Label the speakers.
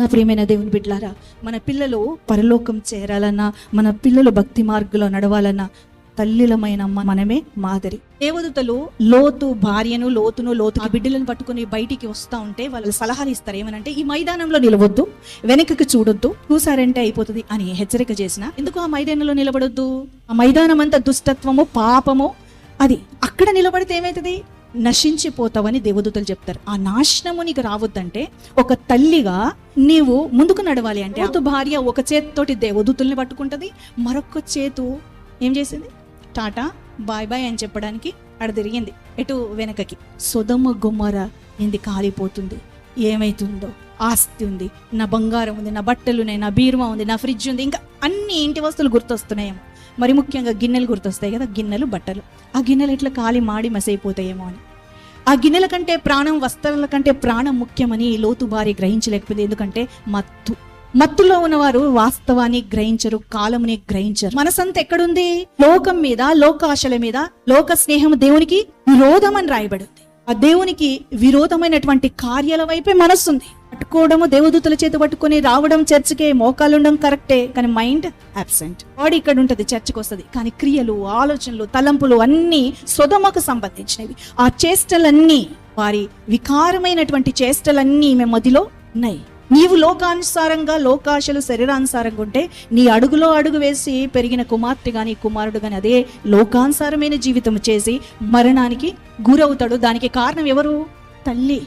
Speaker 1: నా ప్రియమైన దేవుని బిడ్డలారా మన పిల్లలు పరలోకం చేరాలన్నా మన పిల్లలు భక్తి మార్గంలో నడవాలన్నా తల్లిలమైన మనమే మాదిరి. దేవదూతలు లోతు భార్యను లోతును లోతు బిడ్డలను పట్టుకుని బయటికి వస్తూ ఉంటే వాళ్ళు సలహాలు ఇస్తారు. ఏమనంటే ఈ మైదానంలో నిలవద్దు వెనకకి చూడొద్దు చూసారంటే అయిపోతుంది అని హెచ్చరిక చేసిన ఎందుకు ఆ మైదానంలో నిలబడొద్దు? ఆ మైదానం అంతా దుష్టత్వము పాపము అది అక్కడ నిలబడితే ఏమవుతుంది నశించిపోతావని దేవదూతలు చెప్తారు. ఆ నాశనము నీకు రావద్దంటే ఒక తల్లిగా నీవు ముందుకు నడవాలి అంటే అతు భార్య ఒక చేతితోటి దేవదూతుల్ని పట్టుకుంటది మరొక చేతు ఏం చేసింది? టాటా బాయ్ బాయ్ అని చెప్పడానికి అక్కడ తిరిగింది ఎటు వెనకకి. సొదమ గుమ్మర ఏంది కాలిపోతుంది ఏమైతుందో ఆస్తి ఉంది నా బంగారం ఉంది నా బట్టలు ఉన్నాయి నా బీరువా ఉంది నా ఫ్రిడ్జ్ ఉంది ఇంకా అన్ని ఇంటి వస్తువులు గుర్తొస్తున్నాయేమో. మరి ముఖ్యంగా గిన్నెలు గుర్తొస్తాయి కదా గిన్నెలు బట్టలు. ఆ గిన్నెలు ఇట్లా కాలి మాడి మసైపోతాయేమో అని. గిన్నెల కంటే ప్రాణం వస్త్రాల కంటే ప్రాణం ముఖ్యమని లోతు భార్య గ్రహించలేకపోయింది. ఎందుకంటే మత్తు. మత్తులో ఉన్నవారు వాస్తవాన్ని గ్రహించరు కాలముని గ్రహించరు. మనసంత ఎక్కడుంది? లోకం మీద లోకాశల మీద లోక స్నేహం దేవునికి విరోధం అని రాయబడింది. ఆ దేవునికి విరోధమైనటువంటి కార్యాల వైపే మనస్సుంది. పట్టుకోవడము దేవదూతల చేతి పట్టుకొని రావడం చర్చికే మోకాలు ఉండడం కరెక్టే కానీ మైండ్ అబ్సెంట్. బాడీ ఇక్కడ ఉంటుంది చర్చికి వస్తుంది. కానీ క్రియలు ఆలోచనలు తలంపులు అన్నీ సుధమకు సంబంధించినవి. ఆ చేష్టలన్నీ వారి వికారమైనటువంటి చేష్టలన్నీ మేము మదిలో ఉన్నాయి. నీవు లోకానుసారంగా లోకాశలు శరీరానుసారంగా ఉంటే నీ అడుగులో అడుగు వేసి పెరిగిన కుమార్తె కానీ కుమారుడు కానీ అదే లోకానుసారమైన జీవితం చేసి మరణానికి గురవుతాడు. దానికి కారణం ఎవరు? తల్లి.